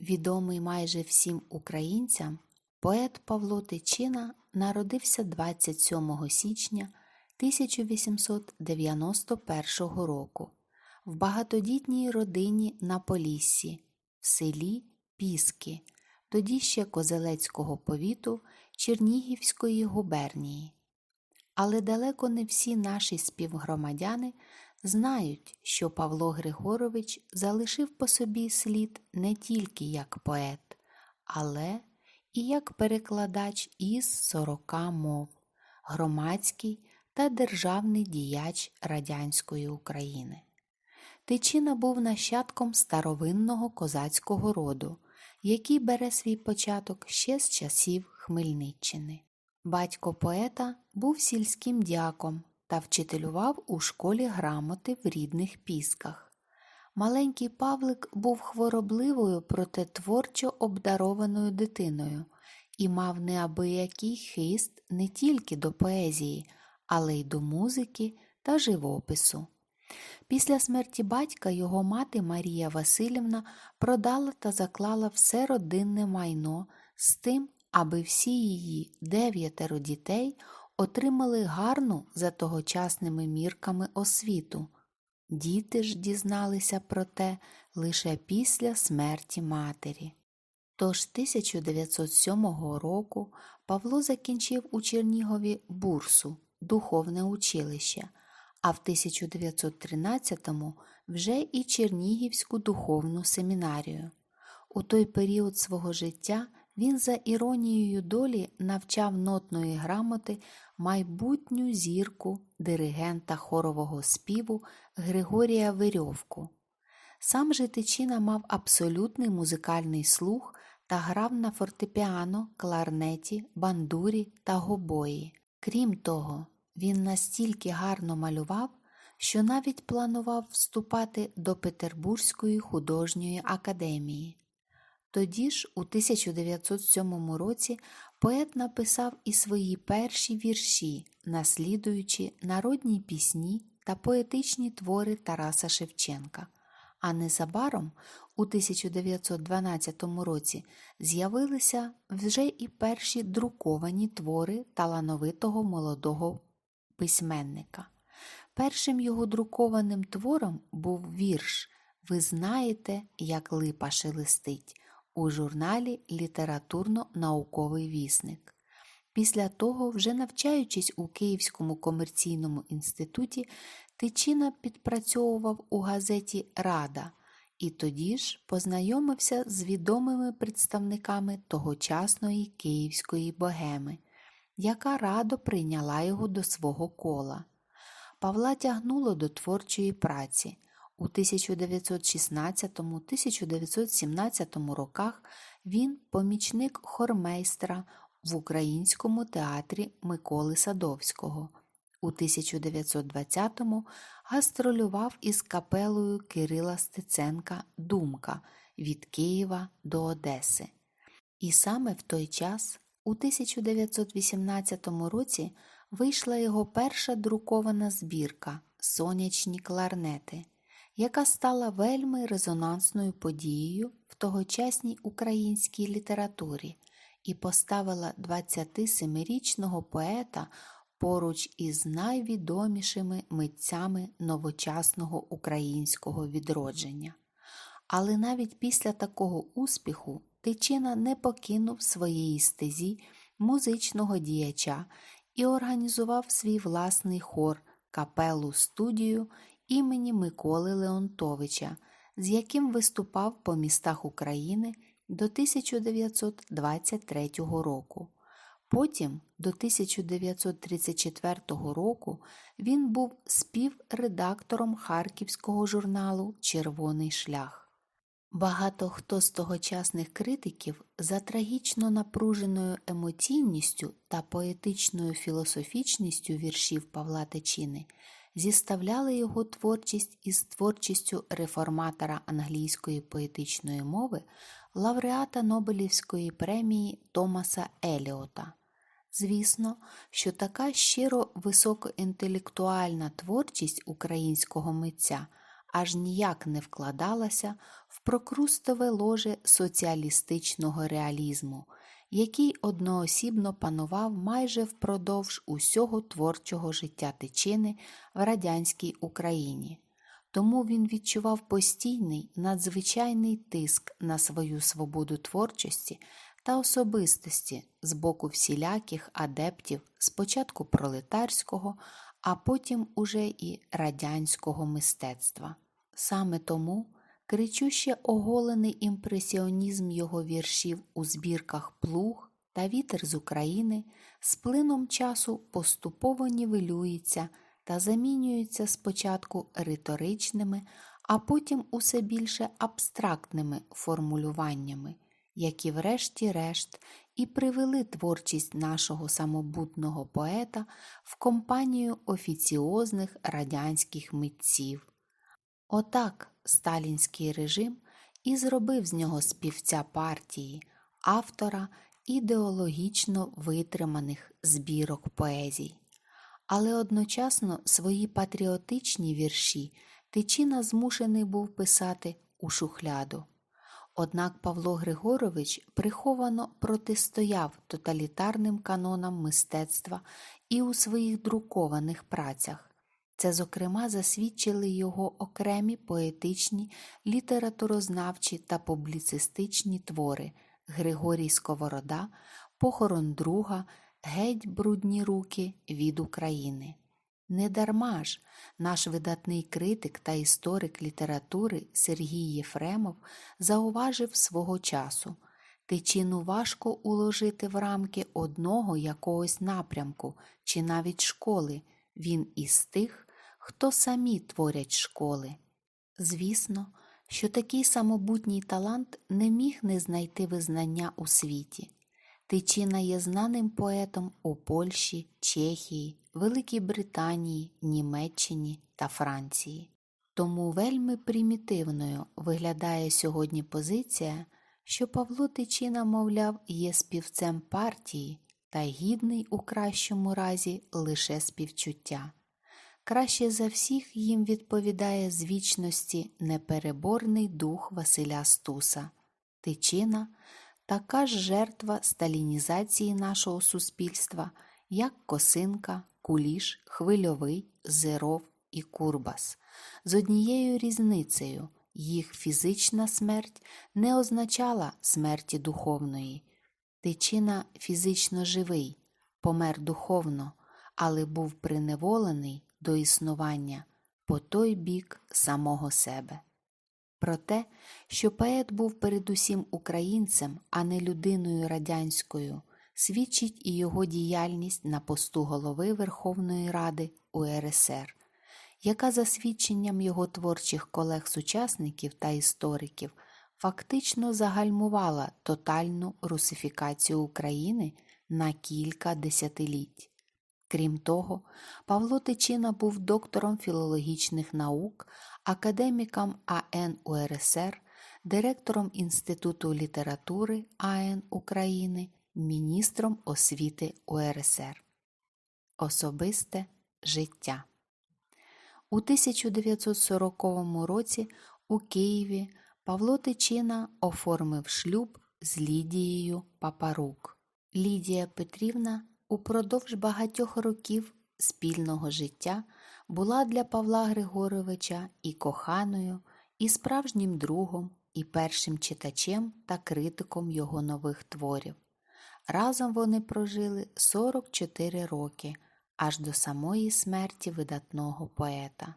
Відомий майже всім українцям, поет Павло Тичина народився 27 січня 1891 року в багатодітній родині на Поліссі, в селі Піски, тоді ще Козелецького повіту Чернігівської губернії. Але далеко не всі наші співгромадяни знають, що Павло Григорович залишив по собі слід не тільки як поет, але і як перекладач із сорока мов, громадський та державний діяч радянської України. Тичина був нащадком старовинного козацького роду, який бере свій початок ще з часів Хмельниччини. Батько поета був сільським дяком та вчителював у школі грамоти в рідних пісках. Маленький Павлик був хворобливою, проте творчо обдарованою дитиною і мав неабиякий хист не тільки до поезії, але й до музики та живопису. Після смерті батька його мати Марія Васильівна продала та заклала все родинне майно з тим, аби всі її дев'ятеро дітей отримали гарну за тогочасними мірками освіту. Діти ж дізналися про те лише після смерті матері. Тож 1907 року Павло закінчив у Чернігові бурсу, духовне училище, а в 1913-му вже і Чернігівську духовну семінарію. У той період свого життя він за іронією долі навчав нотної грамоти майбутню зірку диригента хорового співу Григорія Верьовку. Сам же Тичина мав абсолютний музикальний слух та грав на фортепіано, кларнеті, бандурі та гобої. Крім того, він настільки гарно малював, що навіть планував вступати до Петербурзької художньої академії. Тоді ж, у 1907 році, поет написав і свої перші вірші, наслідуючи народні пісні та поетичні твори Тараса Шевченка. А незабаром, у 1912 році, з'явилися вже і перші друковані твори талановитого молодого письменника. Першим його друкованим твором був вірш Ви знаєте, як липа шелестить у журналі Літературно-науковий вісник. Після того, вже навчаючись у Київському комерційному інституті, Тичина підпрацьовував у газеті Рада і тоді ж познайомився з відомими представниками тогочасної київської богеми, яка радо прийняла його до свого кола. Павла тягнуло до творчої праці. У 1916-1917 роках він помічник хормейстра в Українському театрі Миколи Садовського. У 1920-му гастролював із капелою Кирила Стеценка Думка від Києва до Одеси. І саме в той час, у 1918 році, вийшла його перша друкована збірка Сонячні кларнети, яка стала вельми резонансною подією в тогочасній українській літературі і поставила 27-річного поета поруч із найвідомішими митцями новочасного українського відродження. Але навіть після такого успіху Тичина не покинув своєї стезі музичного діяча і організував свій власний хор капелу студію імені Миколи Леонтовича, з яким виступав по містах України до 1923 року. Потім, до 1934 року, він був співредактором харківського журналу Червоний шлях. Багато хто з тогочасних критиків за трагічно напруженою емоційністю та поетичною філософічністю віршів Павла Течини зіставляли його творчість із творчістю реформатора англійської поетичної мови, лауреата Нобелівської премії Томаса Еліота. Звісно, що така щиро високоінтелектуальна творчість українського митця аж ніяк не вкладалася в прокрустове ложе соціалістичного реалізму, який одноосібно панував майже впродовж усього творчого життя Тичини в радянській Україні. Тому він відчував постійний надзвичайний тиск на свою свободу творчості та особистості з боку всіляких адептів спочатку пролетарського, а потім уже і радянського мистецтва. Саме тому кричуще оголений імпресіонізм його віршів у збірках Плуг та Вітер з України з плином часу поступово нівелюється та замінюється спочатку риторичними, а потім усе більше абстрактними формулюваннями, які врешті-решт і привели творчість нашого самобутного поета в компанію офіціозних радянських митців. Отак сталінський режим і зробив з нього співця партії, автора ідеологічно витриманих збірок поезій. Але одночасно свої патріотичні вірші Тичина змушений був писати у шухляду. Однак Павло Григорович приховано протистояв тоталітарним канонам мистецтва і у своїх друкованих працях. Це, зокрема, засвідчили його окремі поетичні, літературознавчі та публіцистичні твори Григорій Сковорода, Похорон друга, Геть брудні руки від України. Недарма ж наш видатний критик та історик літератури Сергій Єфремов зауважив свого часу тичину важко уложити в рамки одного якогось напрямку чи навіть школи. Він із тих, хто самі творять школи. Звісно, що такий самобутній талант не міг не знайти визнання у світі. Тичина є знаним поетом у Польщі, Чехії, Великій Британії, Німеччині та Франції. Тому вельми примітивною виглядає сьогодні позиція, що Павло Тичина, мовляв, є співцем партії та гідний у кращому разі лише співчуття. Краще за всіх їм відповідає з вічності непереборний дух Василя Стуса. Тичина така ж жертва сталінізації нашого суспільства, як Косинка, Куліш, Хвильовий, Зеров і Курбас. З однією різницею їх фізична смерть не означала смерті духовної. Тичина фізично живий, помер духовно, але був приневолений до існування по той бік самого себе. Про те, що поет був передусім українцем, а не людиною радянською, свідчить і його діяльність на посту голови Верховної Ради УРСР, яка за свідченням його творчих колег-сучасників та істориків фактично загальмувала тотальну русифікацію України на кілька десятиліть. Крім того, Павло Тичина був доктором філологічних наук, академіком АН УРСР, директором Інституту літератури АН України, міністром освіти УРСР. Особисте життя. У 1940 році у Києві Павло Тичина оформив шлюб з Лідією Папарук. Лідія Петрівна упродовж багатьох років спільного життя була для Павла Григоровича і коханою, і справжнім другом, і першим читачем та критиком його нових творів. Разом вони прожили 44 роки аж до самої смерті видатного поета.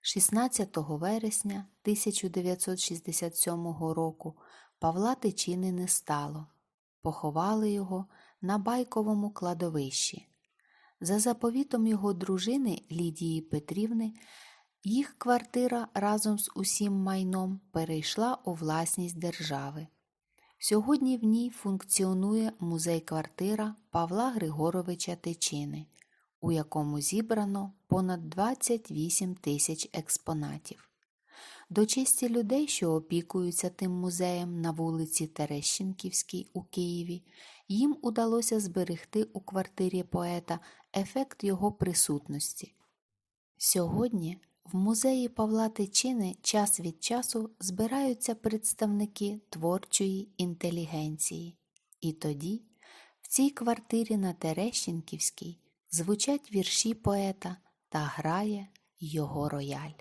16 вересня 1967 року Павла Тичини не стало. Поховали його на байковому кладовищі. За заповітом його дружини Лідії Петрівни, їх квартира разом з усім майном перейшла у власність держави. Сьогодні в ній функціонує музей-квартира Павла Григоровича Тичини, у якому зібрано понад 28 тисяч експонатів. До честі людей, що опікуються тим музеєм на вулиці Терещенківській у Києві, їм удалося зберегти у квартирі поета ефект його присутності. Сьогодні в музеї Павла Тичини час від часу збираються представники творчої інтелігенції. І тоді в цій квартирі на Терещенківській звучать вірші поета та грає його рояль.